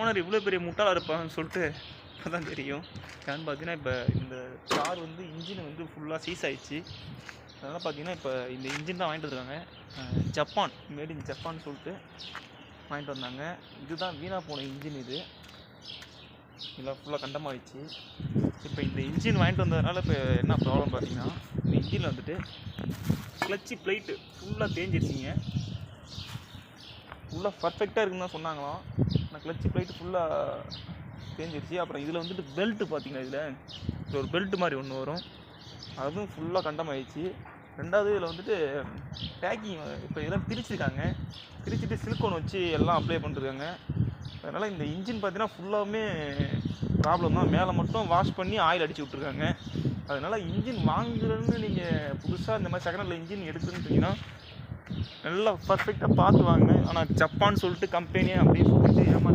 Owner இவ்வளோ பெரிய முட்டாளாக இருப்பான்னு சொல்லிட்டு இப்போ தான் தெரியும். ஏன்னு பார்த்தீங்கன்னா இப்போ இந்த கார் வந்து இன்ஜின் வந்து ஃபுல்லாக சீஸ் ஆயிடுச்சு. அதனால் பார்த்தீங்கன்னா இப்போ இந்த இன்ஜின் தான் வாங்கிட்டு வந்திருக்காங்க. ஜப்பான் மேட் இன் ஜப்பான் சொல்லிட்டு வாங்கிட்டு வந்தாங்க. இதுதான் வீணாக போன இன்ஜின் இது. இதெல்லாம் ஃபுல்லாக கண்டமாகிடுச்சு இப்போ இந்த இன்ஜின் வாங்கிட்டு வந்ததுனால இப்போ என்ன ப்ராப்ளம் பார்த்தீங்கன்னா இந்த இன்ஜினில் வந்துட்டு கிளச்சி பிளைட்டு ஃபுல்லாக தேஞ்சிருச்சிங்க. ஃபுல்லாக பர்ஃபெக்டாக இருக்குன்னு தான் சொன்னாங்களாம். நான் கிளச்சி ப்ளைட்டு ஃபுல்லாக தேஞ்சிருச்சு. அப்புறம் இதில் வந்துட்டு பெல்ட்டு பார்த்தீங்கன்னா இதில்? இது ஒரு பெல்ட் மாதிரி ஒன்று வரும். அதுவும் ஃபுல்லாக கண்டமாயிடுச்சு ரெண்டாவது இதில் வந்துட்டு பேக்கிங் இப்போ இதெல்லாம் பிரிச்சிருக்காங்க. பிரிச்சுட்டு சிலிக்கோன் வச்சு எல்லாம் அப்ளை பண்ணிருக்காங்க. அதனால் இந்த இன்ஜின் பார்த்தீங்கன்னா ஃபுல்லாகவுமே ப்ராப்ளம் தான். மேலே மட்டும் வாஷ் பண்ணி ஆயில் அடிச்சு விட்ருக்காங்க அதனால் இன்ஜின் வாங்குறேன்னு நீங்கள் புதுசாக இந்த மாதிரி செகண்ட் ஹேண்டில் இன்ஜின் எடுக்குறீங்கன்னா நல்லா பர்ஃபெக்டாக பார்த்து வாங்க. ஆனால் ஜப்பான் சொல்லிட்டு கம்பெனியே அப்படின்னு சொல்லிட்டு ஏமா